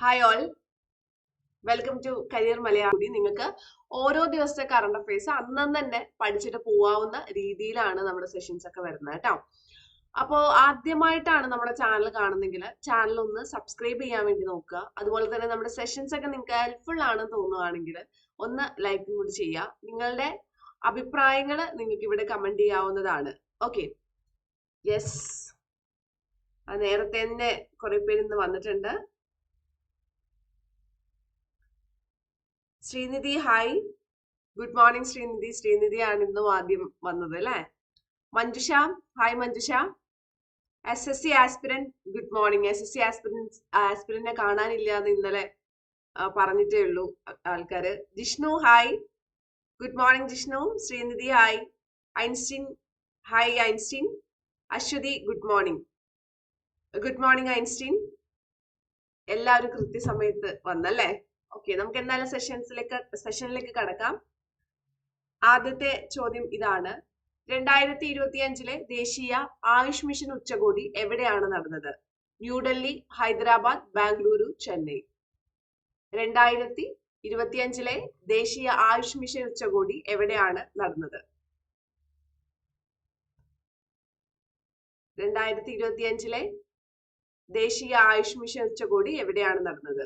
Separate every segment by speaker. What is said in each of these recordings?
Speaker 1: Hi all welcome to career Malayali നിങ്ങൾക്ക് ഓരോ ദിവസത്തെ കറണ്ട് അഫയേഴ്സ് അന്നന്ന് തന്നെ പഠിച്ചിട്ട് പോവാവുന്ന രീതിയിലാണ് നമ്മുടെ സെഷൻസ് ഒക്കെ വരുന്നത് കേട്ടോ. അപ്പോൾ ആദ്യമായിട്ടാണ് നമ്മുടെ ചാനൽ കാണുന്നെങ്കിൽ ചാനൽ ഒന്ന് സബ്സ്ക്രൈബ് ചെയ്യാൻ വേണ്ടി നോക്കുക. അതുപോലെ തന്നെ നമ്മുടെ സെഷൻസ് ഒക്കെ നിങ്ങൾക്ക് ഹെൽപ്ഫുൾ ആണെന്ന് തോന്നുവാണെങ്കിൽ ഒന്ന് ലൈക്കും കൂടി ചെയ്യുക. നിങ്ങളുടെ അഭിപ്രായങ്ങൾ നിങ്ങൾക്ക് ഇവിടെ കമന്റ് ചെയ്യാവുന്നതാണ്. ഓക്കെ യെസ് നേരത്തെ തന്നെ കുറെ പേര് ഇന്ന് വന്നിട്ടുണ്ട്. Srinidhi hi good morning Srinidhi. Srinidhi ആണ് ഇന്ന് ആദ്യം വന്നത് അല്ലേ? Manjusha hi Manjusha. S S C aspirant good morning S S C aspirant ആസ്പിരന്റിനെ കാണാനില്ല എന്ന് ഇന്നലെ പറഞ്ഞിട്ടേ ഉള്ളൂ ആൾക്കാര്. Jishnu hi good morning Jishnu. Srinidhi hi Einstein hi Einstein Aswathi good morning good morning Einstein എല്ലാവരും കൃത്യസമയത്ത് വന്നല്ലേ? ഓക്കെ നമുക്ക് എന്തായാലും സെഷൻസിലേക്ക് സെഷനിലേക്ക് കടക്കാം. ആദ്യത്തെ ചോദ്യം ഇതാണ്. രണ്ടായിരത്തി ഇരുപത്തി അഞ്ചിലെ ദേശീയ ആയുഷ് മിഷൻ ഉച്ചകോടി എവിടെയാണ് നടന്നത്? ന്യൂഡൽഹി ഹൈദരാബാദ് ബാംഗ്ലൂരു ചെന്നൈ. രണ്ടായിരത്തി ഇരുപത്തിയഞ്ചിലെ ദേശീയ ആയുഷ് മിഷൻ ഉച്ചകോടി എവിടെയാണ് നടന്നത്? രണ്ടായിരത്തി ഇരുപത്തിയഞ്ചിലെ ദേശീയ ആയുഷ് മിഷൻ ഉച്ചകോടി എവിടെയാണ് നടന്നത്?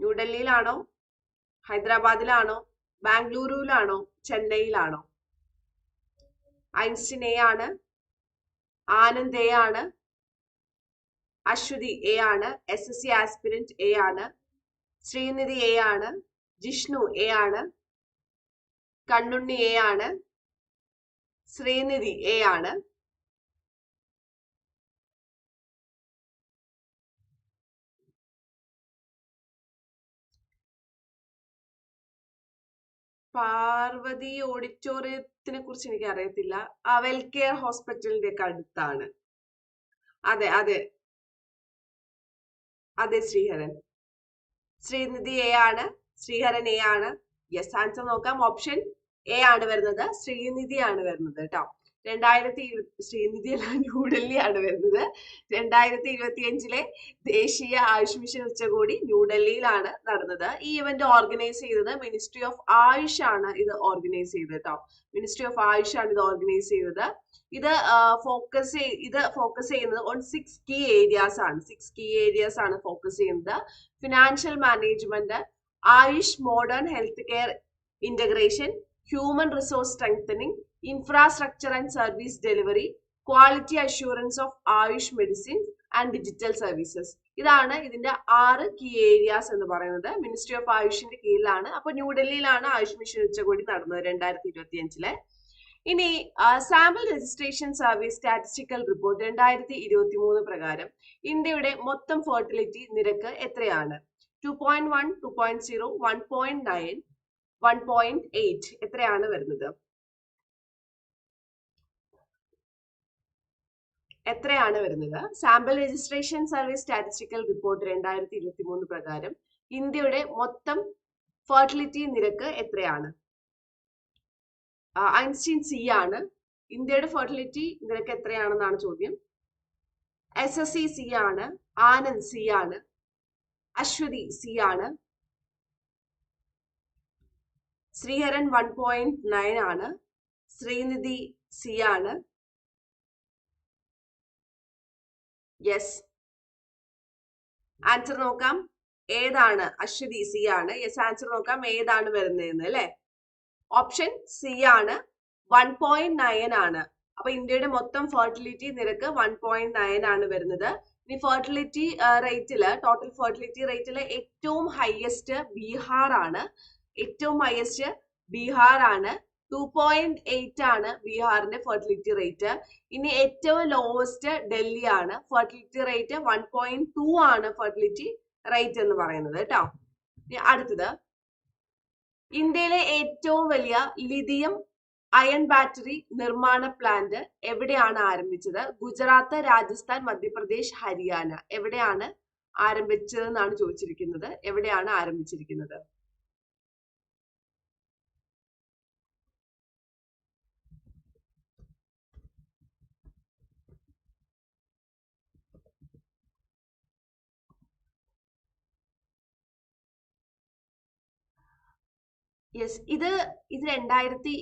Speaker 1: ന്യൂഡൽഹിയിലാണോ ഹൈദരാബാദിലാണോ? ബാംഗ്ലൂരുവിലാണോ? ചെന്നൈയിലാണോ? ഐൻസ്റ്റിൻ എ ആണ്. ആനന്ദ് എ ആണ്. അശ്വതി എ ആണ്. S S C aspirant A ആണ്. ശ്രീനിധി എ ആണ്. ജിഷ്ണു എ ആണ്. കണ്ണുണ്ണി എ ആണ്. ശ്രീനിധി എ ആണ്. പാർവതി ഓഡിറ്റോറിയത്തിനെ കുറിച്ച് എനിക്ക് അറിയത്തില്ല ആ വെൽ കെയർ ഹോസ്പിറ്റലിന്റെ ഒക്കെ അടുത്താണ് അതെ അതെ. അതെ ശ്രീഹരൻ. ശ്രീനിധി എ ആണ്. ശ്രീഹരൻ എ ആണ്. യെസ് ആൻസർ നോക്കാം. ഓപ്ഷൻ എ ആണ് വരുന്നത്. ശ്രീനിധി ആണ് വരുന്നത് കേട്ടോ. രണ്ടായിരത്തി ശ്രീനിധി അല്ല ന്യൂഡൽഹി ആണ് വരുന്നത്. രണ്ടായിരത്തി ഇരുപത്തി അഞ്ചിലെ ദേശീയ ആയുഷ് മിഷൻ ഉച്ചകോടി ന്യൂഡൽഹിയിലാണ് നടന്നത്. ഈ ഇവന്റ് ഓർഗനൈസ് ചെയ്തത് മിനിസ്ട്രി ഓഫ് ആയുഷ് ആണ് ഇത് ഓർഗനൈസ് ചെയ്തത് കേട്ടോ മിനിസ്ട്രി ഓഫ് ആയുഷ് ആണ് ഇത് ഓർഗനൈസ് ചെയ്തത്. ഇത് ഫോക്കസ് ഇത് ഫോക്കസ് ചെയ്യുന്നത് ഓൺ സിക്സ് കീ ഏരിയാസ് ആണ്. സിക്സ് കീ ഏരിയാസ് ആണ് ഫോക്കസ് ചെയ്യുന്നത്. Financial management Ayush modern health care integration human resource strengthening infrastructure and service delivery quality assurance of Ayush medicine and digital services ഇതാണ് ഇതിന്റെ ആറ് key areas എന്ന് പറയുന്നത്. Ministry of ആയുഷിന്റെ കീഴിലാണ്. അപ്പൊ ന്യൂഡൽഹിയിലാണ് ആയുഷ് മിഷൻ ഉച്ചകോടി നടന്നത് രണ്ടായിരത്തി ഇരുപത്തി അഞ്ചിലെ ഇനി sample registration service statistical report രണ്ടായിരത്തി ഇരുപത്തി മൂന്ന് പ്രകാരം ഇന്ത്യയുടെ മൊത്തം ഫെർട്ടിലിറ്റി നിരക്ക് എത്രയാണ്? Two point one two point zero one point nine one point eight എത്രയാണ് വരുന്നത്? എത്രയാണ് വരുന്നത്? Sample registration service statistical report രണ്ടായിരത്തി ഇരുപത്തി മൂന്ന് പ്രകാരം ഇന്ത്യയുടെ മൊത്തം ഫെർട്ടിലിറ്റി നിരക്ക് എത്രയാണ്? ഐൻസ്റ്റീൻ സി ആണ്. ഇന്ത്യയുടെ ഫെർട്ടിലിറ്റി നിരക്ക് എത്രയാണെന്നാണ് ചോദ്യം. എസ് എസ് സി സി ആണ്. ആനന്ദ് സി ആണ്. അശ്വതി സി ആണ്. ശ്രീഹരൻ വൺ പോയിന്റ് നയൻ ആണ്. ശ്രീനിധി സി ആണ്. യെസ് ആൻസർ നോക്കാം. ഏതാണ്? അശ്വതി സി ആണ്. യെസ് ആൻസർ നോക്കാം. ഏതാണ് വരുന്നതെന്ന് അല്ലെ? ഓപ്ഷൻ സി ആണ്. വൺ പോയിന്റ് നയൻ ആണ്. അപ്പൊ ഇന്ത്യയുടെ മൊത്തം ഫെർട്ടിലിറ്റി നിരക്ക് വൺ പോയിന്റ് നയൻ ആണ് വരുന്നത്. ഇനി ഫെർട്ടിലിറ്റി റേറ്റിൽ ടോട്ടൽ ഫെർട്ടിലിറ്റി റേറ്റിൽ ഏറ്റവും ഹയസ്റ്റ് ബീഹാർ ആണ്. ഏറ്റവും ഹയസ്റ്റ് ബീഹാർ ആണ്. ടു പോയിന്റ് എയ്റ്റ് ആണ് ബീഹാറിന്റെ ഫെർട്ടിലിറ്റി റേറ്റ് ഇനി ഏറ്റവും ലോവസ്റ്റ് ഡൽഹി ആണ്. Fertility rate one point two ആണ് ഫെർട്ടിലിറ്റി റേറ്റ് എന്ന് പറയുന്നത് കേട്ടോ. അടുത്തത്. ഇന്ത്യയിലെ ഏറ്റവും വലിയ ലിഥിയം അയൺ ബാറ്ററി നിർമ്മാണ പ്ലാന്റ് എവിടെയാണ് ആരംഭിച്ചത്? ഗുജറാത്ത് രാജസ്ഥാൻ മധ്യപ്രദേശ് ഹരിയാന. എവിടെയാണ് ആരംഭിച്ചതെന്നാണ് ചോദിച്ചിരിക്കുന്നത്? എവിടെയാണ് ആരംഭിച്ചിരിക്കുന്നത്? യെസ് ഇത് ഇത് രണ്ടായിരത്തി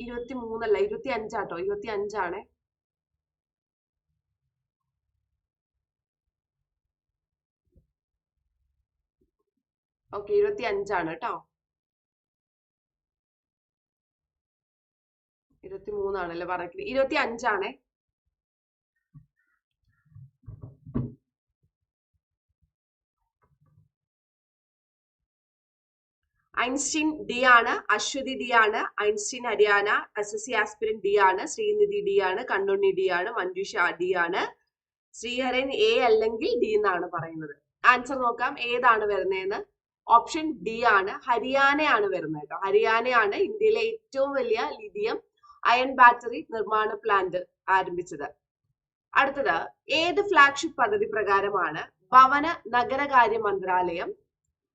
Speaker 1: ഇരുപത്തി മൂന്നല്ല ഇരുപത്തി അഞ്ചാട്ടോ ഇരുപത്തി അഞ്ചാണ് ഓക്കെ ഇരുപത്തി അഞ്ചാണ് കേട്ടോ ഇരുപത്തി മൂന്നാണല്ലേ പറഞ്ഞിട്ട് ഇരുപത്തി അഞ്ചാണേ ഐൻസ്റ്റീൻ ഡി ആണ് അശ്വതി ഡി ആണ് Einstein Haryana S S C aspirant D ആണ് ശ്രീനിധി ഡി ആണ് കണ്ണുണ്ണി ഡി ആണ് മഞ്ജുഷ ഡി ആണ് ശ്രീഹരൻ എ അല്ലെങ്കിൽ ഡി എന്നാണ് പറയുന്നത്. ആൻസർ നോക്കാം ഏതാണ് വരുന്നതെന്ന്? ഓപ്ഷൻ ഡി ആണ് ഹരിയാനയാണ് വരുന്നത് കേട്ടോ. ഹരിയാനയാണ് ഇന്ത്യയിലെ ഏറ്റവും വലിയ ലിഥിയം അയൺ ബാറ്ററി നിർമ്മാണ പ്ലാന്റ് ആരംഭിച്ചത്. അടുത്തത് ഏത് ഫ്ലാഗ്ഷിപ്പ് പദ്ധതി പ്രകാരമാണ് ഭവന നഗരകാര്യ മന്ത്രാലയം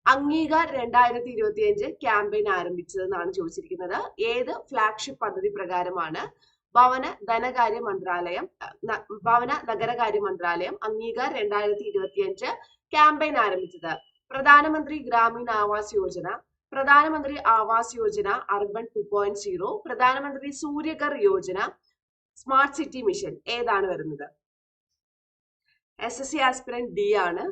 Speaker 1: അംഗീകാർ രണ്ടായിരത്തി ഇരുപത്തി അഞ്ച് ക്യാമ്പയിൻ ആരംഭിച്ചതെന്നാണ് ചോദിച്ചിരിക്കുന്നത്. ഏത് ഫ്ലാഗ്ഷിപ്പ് പദ്ധതി പ്രകാരമാണ് ഭവന ധനകാര്യ മന്ത്രാലയം ഭവന നഗരകാര്യ മന്ത്രാലയം അംഗീകാർ രണ്ടായിരത്തി ഇരുപത്തി അഞ്ച് ക്യാമ്പയിൻ ആരംഭിച്ചത്? പ്രധാനമന്ത്രി Gramin Awas Yojana Pradhan Mantri Awas Yojana urban two point zero Pradhan Mantri Surya Ghar Yojana smart city mission ഏതാണ് വരുന്നത്? S S C aspirant D ആണ്.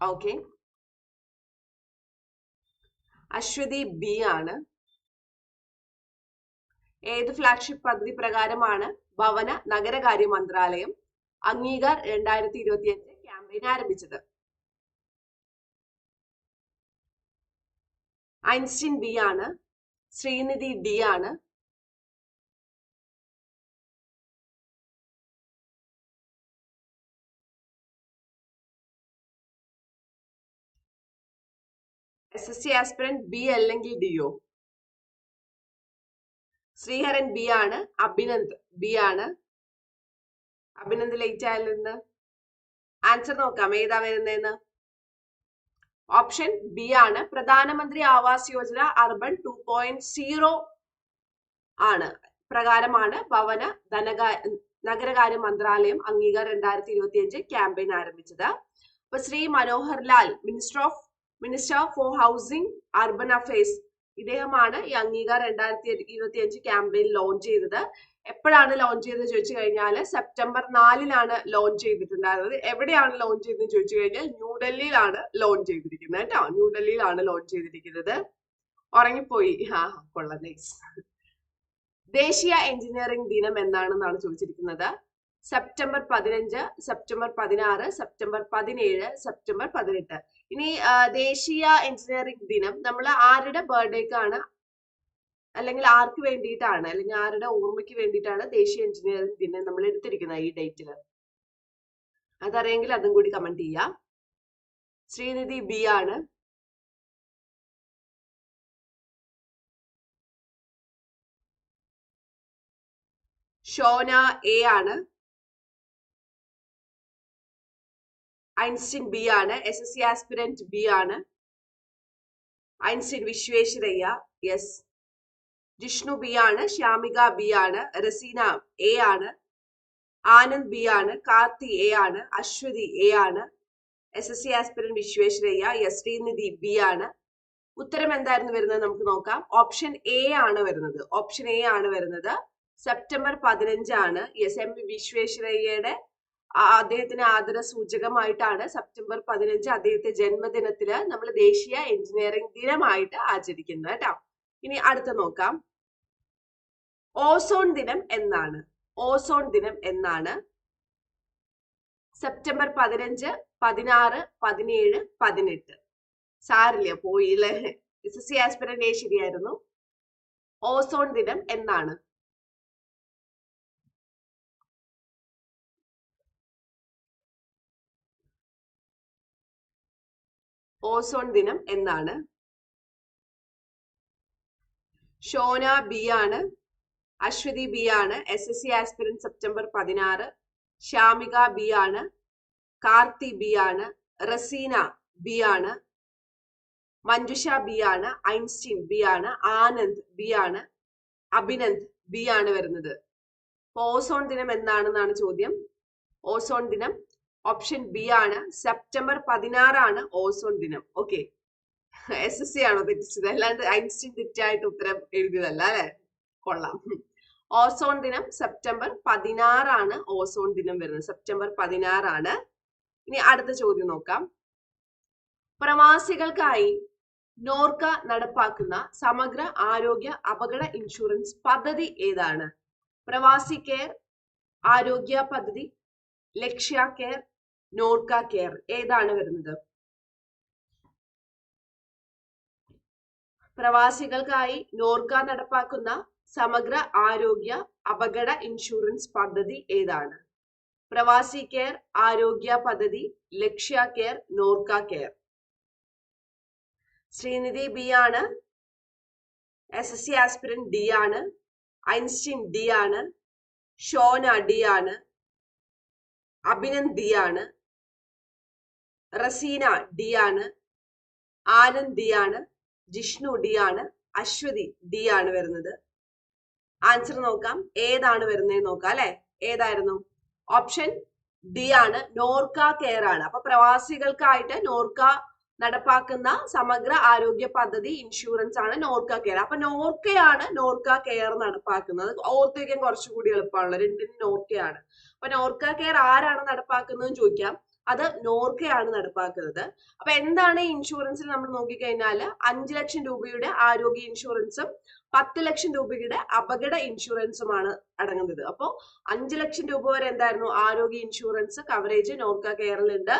Speaker 1: ഓക്കെ അശ്വതി ബി ആണ്. ഏത് ഫ്ലാഗ്ഷിപ്പ് പദ്ധതി പ്രകാരമാണ് ഭവന നഗരകാര്യ മന്ത്രാലയം അംഗീകാർ രണ്ടായിരത്തി ഇരുപത്തി അഞ്ച് ക്യാമ്പയിൻ ആരംഭിച്ചത്? ഐൻസ്റ്റീൻ ബി ആണ്. ശ്രീനിധി ഡി ആണ്. S S C aspirant B അല്ലെങ്കിൽ ഡിഒ ശ്രീഹരൻ ബി ആണ് അഭിനന്ദ് ബി ആണ്. അഭിനന്ദ് ലേറ്റ് ആയാലെന്ന് ആൻസർ നോക്കാം ഏതാ വരുന്നതെന്ന് ഓപ്ഷൻ ബി ആണ് Pradhan Mantri Awas Yojana urban two point zero ആണ്. പ്രകാരമാണ് ഭവന ധനകാ നഗരകാര്യ മന്ത്രാലയം അംഗീകാരം രണ്ടായിരത്തി ഇരുപത്തി അഞ്ച് ക്യാമ്പയിൻ ആരംഭിച്ചത്. അപ്പൊ Shri Manohar Lal minister of minister for housing urban affairs ഇദ്ദേഹമാണ് ഈ അംഗീകാർ രണ്ടായിരത്തി ഇരുപത്തി അഞ്ച് ക്യാമ്പയിൻ ലോഞ്ച് ചെയ്തത്. എപ്പോഴാണ് ലോഞ്ച് ചെയ്തത് ചോദിച്ചു കഴിഞ്ഞാൽ സെപ്റ്റംബർ നാലിനാണ് ലോഞ്ച് ചെയ്തിട്ടുണ്ടായിരുന്നത്. എവിടെയാണ് ലോഞ്ച് ചെയ്തതെന്ന് ചോദിച്ചു കഴിഞ്ഞാൽ ന്യൂഡൽഹിയിലാണ് ലോഞ്ച് ചെയ്തിരിക്കുന്നത് കേട്ടോ. ന്യൂഡൽഹിയിലാണ് ലോഞ്ച് ചെയ്തിരിക്കുന്നത്. ഉറങ്ങിപ്പോയി. ആ കൊള്ള. ദേശീയ എഞ്ചിനീയറിംഗ് ദിനം എന്നാണെന്നാണ് ചോദിച്ചിരിക്കുന്നത്. സെപ്റ്റംബർ പതിനഞ്ച് സെപ്റ്റംബർ പതിനാറ് സെപ്റ്റംബർ പതിനേഴ് സെപ്റ്റംബർ പതിനെട്ട്. ഇനി ദേശീയ എഞ്ചിനീയറിംഗ് ദിനം നമ്മൾ ആരുടെ ബർത്ത്ഡേക്കാണ്? അല്ലെങ്കിൽ ആർക്ക് വേണ്ടിയിട്ടാണ്? അല്ലെങ്കിൽ ആരുടെ ഓർമ്മയ്ക്ക് വേണ്ടിയിട്ടാണ് ദേശീയ എഞ്ചിനീയറിംഗ് ദിനം നമ്മൾ എടുത്തിരിക്കുന്നത് ഈ ഡേറ്റിൽ അതറിയെങ്കിൽ അതും കൂടി കമന്റ് ചെയ്യാം. ശ്രീനിധി ബി ആണ്. ഷോന എ ആണ്. ഐൻസ്റ്റീൻ ബി ആണ്. S S C aspirant B ആണ്. Einstein Visvesvaraya yes Jishnu B ആണ് ശ്യാമിക ബി ആണ് റസീന എ ആണ് ആനന്ദ് ബി ആണ് കാർത്തി എ ആണ് അശ്വതി എ ആണ് S S C aspirant Visvesvaraya yes Srinidhi B ആണ്. ഉത്തരം എന്തായിരുന്നു വരുന്നത് നമുക്ക് നോക്കാം. ഓപ്ഷൻ എ ആണ് വരുന്നത്. ഓപ്ഷൻ എ ആണ് വരുന്നത്. സെപ്റ്റംബർ പതിനഞ്ചാണ് എസ് എം വിശ്വേശ്വരയ്യയുടെ അദ്ദേഹത്തിന് ആദര സൂചകമായിട്ടാണ് സെപ്റ്റംബർ പതിനഞ്ച് അദ്ദേഹത്തെ ജന്മദിനത്തിൽ നമ്മൾ ദേശീയ എഞ്ചിനീയറിംഗ് ദിനമായിട്ട് ആചരിക്കുന്നത് കേട്ടോ. ഇനി അടുത്ത നോക്കാം. ഓസോൺ ദിനം എന്നാണ്. ഓസോൺ ദിനം എന്നാണ്. സെപ്റ്റംബർ പതിനഞ്ച് പതിനാറ് പതിനേഴ് പതിനെട്ട്. സാരില്ല പോയില്ലേ എസ് എസ് സി ശരിയായിരുന്നു. ഓസോൺ ദിനം എന്നാണ്. ഓസോൺ ദിനം എന്നാണ്. ഷോന ബി ആണ്. അശ്വതി ബി ആണ്. S S C aspirant September പതിനാറ്. ശ്യാമിക ബി ആണ്. കാർത്തി ബി ആണ്. റസീന ബി ആണ്. മഞ്ജുഷ ബി ആണ്. ഐൻസ്റ്റീൻ ബി ആണ്. ആനന്ദ് ബി ആണ്. അഭിനന്ദ് ബി ആണ് വരുന്നത്. ഓസോൺ ദിനം എന്താണെന്നാണ് ചോദ്യം. ഓസോൺ ദിനം ഓപ്ഷൻ ബി ആണ് സെപ്റ്റംബർ പതിനാറാണ് ഓസോൺ ദിനം. ഓക്കെ എസ് എസ് സി ആണോ തെറ്റിച്ചത്? അല്ലാണ്ട് ഐൻസ്റ്റീൻ തെറ്റായിട്ട് ഉത്തരം എഴുതിയതല്ല അല്ലെ? കൊള്ളാം. ഓസോൺ ദിനം സെപ്റ്റംബർ പതിനാറാണ് ഓസോൺ ദിനം വരുന്നത്. സെപ്റ്റംബർ പതിനാറാണ്. ഇനി അടുത്ത ചോദ്യം നോക്കാം. പ്രവാസികൾക്കായി നോർക്ക നടപ്പാക്കുന്ന സമഗ്ര ആരോഗ്യ അപകട ഇൻഷുറൻസ് പദ്ധതി ഏതാണ്? പ്രവാസി കെയർ ആരോഗ്യ പദ്ധതി ലക്ഷ്യ കെയർ നോർക്ക കെയർ. ഏതാണ് വരുന്നത്? പ്രവാസികൾക്കായി നോർക്ക നടപ്പാക്കുന്ന സമഗ്ര ആരോഗ്യ അപകട ഇൻഷുറൻസ് പദ്ധതി ഏതാണ്? പ്രവാസി കെയർ ആരോഗ്യ പദ്ധതി Lakshya care Norka care. Srinidhi B ആണ്. S S C aspirant D ആണ്. ഐൻസ്റ്റീൻ ഡി ആണ്. ഷോന ഡി ആണ്. അഭിനന്ദ് ആണ് റസീന ഡി ആണ് ആനന്ദ് ആണ് ജിഷ്ണു ഡി ആണ് അശ്വതി ഡി ആണ് വരുന്നത്. ആൻസർ നോക്കാം. ഏതാണ് വരുന്നത് നോക്കാം അല്ലെ? ഏതായിരുന്നു? ഓപ്ഷൻ ഡി ആണ്. നോർക്ക കെയർ ആണ്. അപ്പൊ പ്രവാസികൾക്കായിട്ട് നോർക്ക നടപ്പാക്കുന്ന സമഗ്ര ആരോഗ്യ പദ്ധതി ഇൻഷുറൻസ് ആണ് നോർക്ക കെയർ അപ്പൊ നോർക്കയാണ് നോർക്ക കെയർ നടപ്പാക്കുന്നത്. ഓർത്തിരിക്കാൻ കുറച്ചുകൂടി എളുപ്പമാണല്ലോ. രണ്ടിനും നോർക്കയാണ്. അപ്പൊ നോർക്ക കെയർ ആരാണ് നടപ്പാക്കുന്നത് ചോദിക്കാം. അത് നോർക്കയാണ് നടപ്പാക്കുന്നത്. അപ്പൊ എന്താണ് ഈ ഇൻഷുറൻസിൽ നമ്മൾ നോക്കിക്കഴിഞ്ഞാൽ അഞ്ചു ലക്ഷം രൂപയുടെ ആരോഗ്യ ഇൻഷുറൻസും പത്ത് ലക്ഷം രൂപയുടെ അപകട ഇൻഷുറൻസുമാണ് അടങ്ങുന്നത്. അപ്പോൾ അഞ്ചു ലക്ഷം രൂപ വരെ എന്തായിരുന്നു? ആരോഗ്യ ഇൻഷുറൻസ് കവറേജ് നോർക്ക കെയറിലുണ്ട്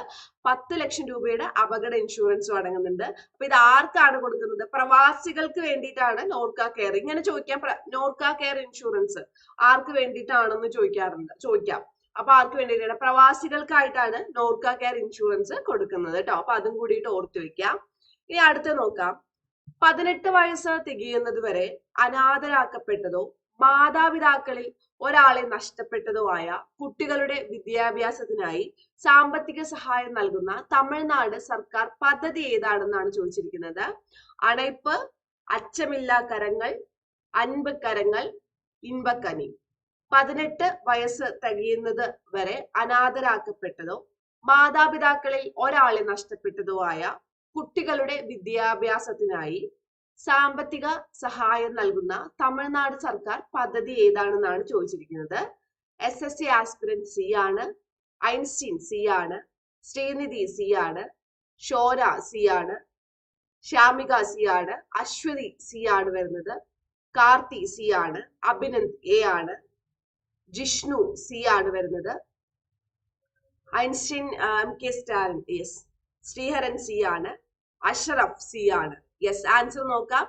Speaker 1: പത്ത് ലക്ഷം രൂപയുടെ അപകട ഇൻഷുറൻസും അടങ്ങുന്നുണ്ട്. അപ്പൊ ഇത് ആർക്കാണ് കൊടുക്കുന്നത്? പ്രവാസികൾക്ക് വേണ്ടിയിട്ടാണ് നോർക്ക കെയർ. ഇങ്ങനെ ചോദിക്കാം നോർക്ക കെയർ ഇൻഷുറൻസ് ആർക്ക് വേണ്ടിയിട്ടാണെന്ന് ചോദിക്കാറുണ്ട് ചോദിക്കാം. അപ്പൊ ആർക്ക് വേണ്ടിയിട്ടാണ് പ്രവാസികൾക്കായിട്ടാണ് നോർക്ക കെയർ ഇൻഷുറൻസ് കൊടുക്കുന്നത് കേട്ടോ. അപ്പൊ അതും കൂടിയിട്ട് ഓർത്തു വെക്കാം. ഇനി അടുത്ത നോക്കാം. പതിനെട്ട് വയസ്സ് തികയുന്നത് വരെ അനാഥരാക്കപ്പെട്ടതോ മാതാപിതാക്കളിൽ ഒരാളെ നഷ്ടപ്പെട്ടതോ ആയ കുട്ടികളുടെ വിദ്യാഭ്യാസത്തിനായി സാമ്പത്തിക സഹായം നൽകുന്ന തമിഴ്നാട് സർക്കാർ പദ്ധതി ഏതാണെന്നാണ് ചോദിച്ചിരിക്കുന്നത്? അണൈപ്പ് അച്ചമില്ലാ കരങ്ങൾ അൻപ് കരങ്ങൾ ഇൻപക്കനി. പതിനെട്ട് വയസ്സ് തികയുന്നത് വരെ അനാഥരാക്കപ്പെട്ടതോ മാതാപിതാക്കളിൽ ഒരാളെ നഷ്ടപ്പെട്ടതോ ആയ കുട്ടികളുടെ വിദ്യാഭ്യാസത്തിനായി സാമ്പത്തിക സഹായം നൽകുന്ന തമിഴ്നാട് സർക്കാർ പദ്ധതി ഏതാണെന്നാണ് ചോദിച്ചിരിക്കുന്നത്. S S C aspirant C ആണ് ഐൻസ്റ്റീൻ സി ആണ് ശ്രീനിധി സി ആണ് ഷോര സി ആണ് ശ്യാമിക സി ആണ് അശ്വതി സി ആണ് വരുന്നത് കാർത്തി സി ആണ് അഭിനന്ദ് എ ആണ് ജിഷ്ണു സി ആണ് വരുന്നത്. Einstein M K Stalin yes. Sreeharan C ആണ്. അഷറഫ് സി ആണ്. യെസ് ആൻസർ നോക്കാം.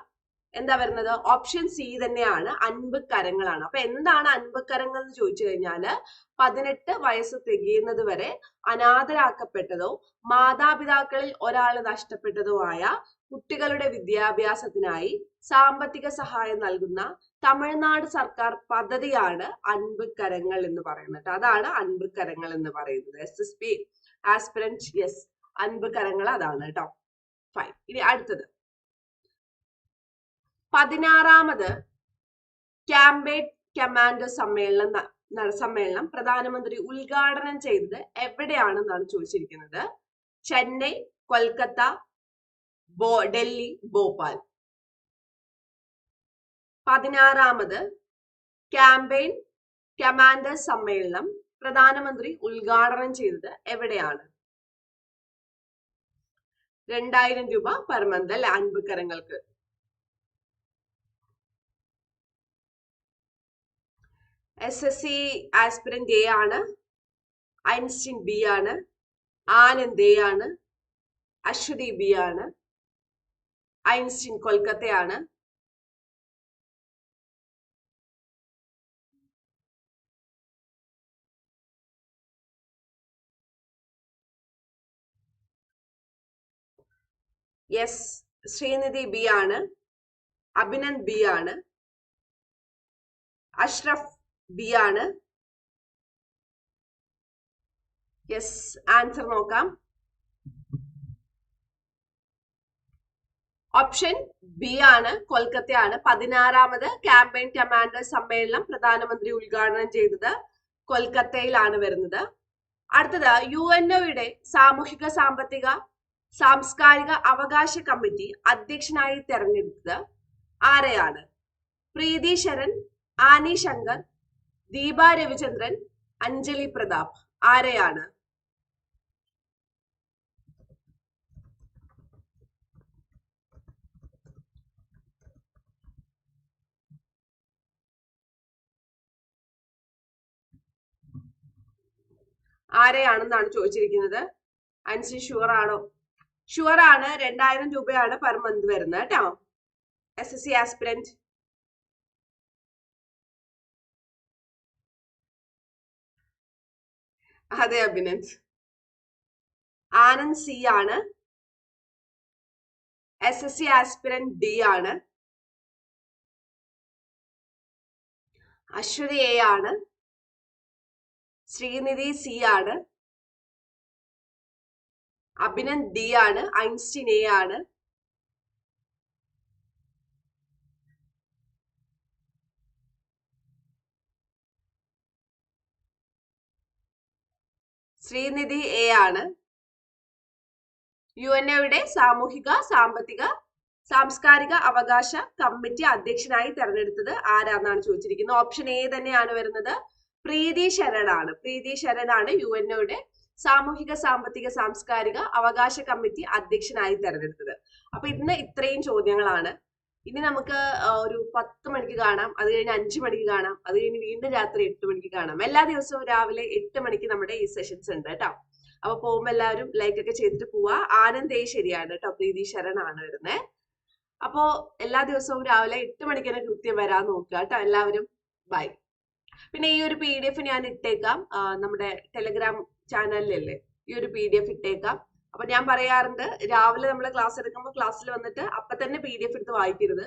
Speaker 1: എന്താ വരുന്നത്? ഓപ്ഷൻ സി തന്നെയാണ്. അൻപ് കരങ്ങളാണ്. അപ്പൊ എന്താണ് അൻപ് കരങ്ങൾ എന്ന് ചോദിച്ചു കഴിഞ്ഞാൽ പതിനെട്ട് വയസ്സ് തികയുന്നത് വരെ അനാഥരാക്കപ്പെട്ടതോ മാതാപിതാക്കളിൽ ഒരാൾ നഷ്ടപ്പെട്ടതോ ആയ കുട്ടികളുടെ വിദ്യാഭ്യാസത്തിനായി സാമ്പത്തിക സഹായം നൽകുന്ന തമിഴ്നാട് സർക്കാർ പദ്ധതിയാണ് അൻപ് കരങ്ങൾ എന്ന് പറയുന്നത്. അതാണ് അൻപ് കരങ്ങൾ എന്ന് പറയുന്നത്. S S P aspirants yes Anbu Karangal അതാണ് കേട്ടോ ഫൈൻ ഇനി അടുത്തത്. പതിനാറാമത് ക്യാമ്പേറ്റ് കമാൻഡർ സമ്മേളനം സമ്മേളനം പ്രധാനമന്ത്രി ഉദ്ഘാടനം ചെയ്തത് എവിടെയാണെന്നാണ് ചോദിച്ചിരിക്കുന്നത്? ചെന്നൈ കൊൽക്കത്ത ഡൽഹി ഭോപ്പാൽ. പതിനാറാമത് ക്യാമ്പയിൻ കമാൻഡർ സമ്മേളനം പ്രധാനമന്ത്രി ഉദ്ഘാടനം ചെയ്തത് എവിടെയാണ്? രണ്ടായിരം രൂപ പെർ മന്ത് അല്ലെ Anbu കരങ്ങൾക്ക് S S C aspirant A ആണ് ഐൻസ്റ്റിൻ ബി ആണ് ആനന്ദ് എ ആണ് അശ്വതി ബി ആണ് ഐൻസ്റ്റിൻ കൊൽക്കത്തയാണ് യെസ് ശ്രീനിധി ബി ആണ്. അഭിനന്ദ് ബി ആണ്. അഷ്റഫ് ബി ആണ്. യെസ് ആൻസർ നോക്കാം. ഓപ്ഷൻ ബി ആണ് കൊൽക്കത്തയാണ്. പതിനാറാമത് ക്യാമ്പയിൻ കമാൻഡർ സമ്മേളനം പ്രധാനമന്ത്രി ഉദ്ഘാടനം ചെയ്തത് കൊൽക്കത്തയിലാണ് വരുന്നത്. അടുത്തത് യു എൻ ഒയുടെ സാമൂഹിക സാമ്പത്തിക സാംസ്കാരിക അവകാശ കമ്മിറ്റി അധ്യക്ഷനായി തെരഞ്ഞെടുത്തത് ആരെയാണ്? പ്രീതി ശരൺ ആനി ശങ്കർ ദീപ രവിചന്ദ്രൻ അഞ്ജലി പ്രതാപ്. ആരെയാണ്? ആരെയാണെന്നാണ് ചോദിച്ചിരിക്കുന്നത്? അൻസി ഷുവർ ആണോ ഷുവർ ആണ്. രണ്ടായിരം രൂപയാണ് പെർ മന്ത് വരുന്നത് കേട്ടോ എസ് എസ് സി ആസ്പിരന്റ് അതെ അഭിനന്ദ്. ആനന്ദ് സി ആണ്. S S C aspirant D ആണ്. അശ്വതി എ ആണ്. ശ്രീനിധി സി ആണ്. അഭിനന്ദ് ഡി ആണ് ഐൻസ്റ്റീൻ എ ആണ്. ശ്രീനിധി എ ആണ്. യു എൻ എയുടെ സാമൂഹിക സാമ്പത്തിക സാംസ്കാരിക അവകാശ കമ്മിറ്റി അധ്യക്ഷനായി തെരഞ്ഞെടുത്തത് ആരാന്നാണ് ചോദിച്ചിരിക്കുന്നത്. ഓപ്ഷൻ എ തന്നെയാണ് വരുന്നത്. പ്രീതി ശരൺ ആണ്. പ്രീതി ശരൺ ആണ് യു എൻ ഒയുടെ സാമൂഹിക സാമ്പത്തിക സാംസ്കാരിക അവകാശ കമ്മിറ്റി അധ്യക്ഷനായി തെരഞ്ഞെടുത്തത്. അപ്പൊ ഇന്ന് ഇത്രയും ചോദ്യങ്ങളാണ്. ഇനി നമുക്ക് ഒരു പത്ത് മണിക്ക് കാണാം അത് കഴിഞ്ഞ് അഞ്ചു മണിക്ക് കാണാം അത് കഴിഞ്ഞ് വീണ്ടും രാത്രി എട്ട് മണിക്ക് കാണാം. എല്ലാ ദിവസവും രാവിലെ എട്ട് മണിക്ക് നമ്മുടെ ഈ സെഷൻസ് ഉണ്ട് കേട്ടോ. അപ്പൊ പോകുമ്പോ എല്ലാവരും ലൈക്ക് ഒക്കെ ചെയ്തിട്ട് പോവാ. ആനന്ദേ ശരിയാണ് കേട്ടോ. പ്രീതി ആണ് വരുന്നത് അപ്പോ എല്ലാ ദിവസവും രാവിലെ എട്ട് മണിക്ക് തന്നെ കൃത്യം വരാൻ നോക്കുക കേട്ടോ എല്ലാവരും. ബൈ പിന്നെ ഈ ഒരു പി ഡി എഫ് ഞാൻ ഇട്ടേക്കാം. നമ്മുടെ ടെലഗ്രാം ചാനലിലല്ലേ ഈ ഒരു പി ഡി എഫ് ഇട്ടേക്കാം. അപ്പൊ ഞാൻ പറയാറുണ്ട് രാവിലെ നമ്മൾ ക്ലാസ് എടുക്കുമ്പോൾ ക്ലാസ്സിൽ വന്നിട്ട് അപ്പൊ തന്നെ പി ഡി എഫ് എടുത്ത് വായിക്കരുത്.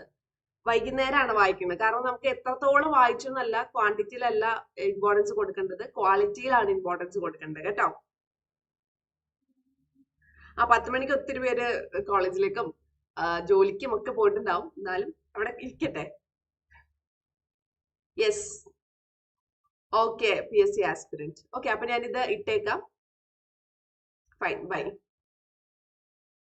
Speaker 1: വൈകുന്നേരമാണ് വായിക്കുന്നത്. കാരണം നമുക്ക് എത്രത്തോളം വായിച്ചു എന്നല്ല ക്വാണ്ടിറ്റിയിലല്ല ഇമ്പോർട്ടൻസ് കൊടുക്കേണ്ടത് ക്വാളിറ്റിയിലാണ് ഇമ്പോർട്ടൻസ് കൊടുക്കേണ്ടത്. കേട്ടോ? ആ പത്ത് മണിക്ക് ഒത്തിരി പേര് കോളേജിലേക്കും ജോലിക്കും ഒക്കെ പോയിട്ടുണ്ടാവും. എന്നാലും അവിടെ ഇരിക്കട്ടെ. Yes okay P S C aspirant okay അപ്പൊ ഞാനിത് ഇട്ടേക്കാം. Fine by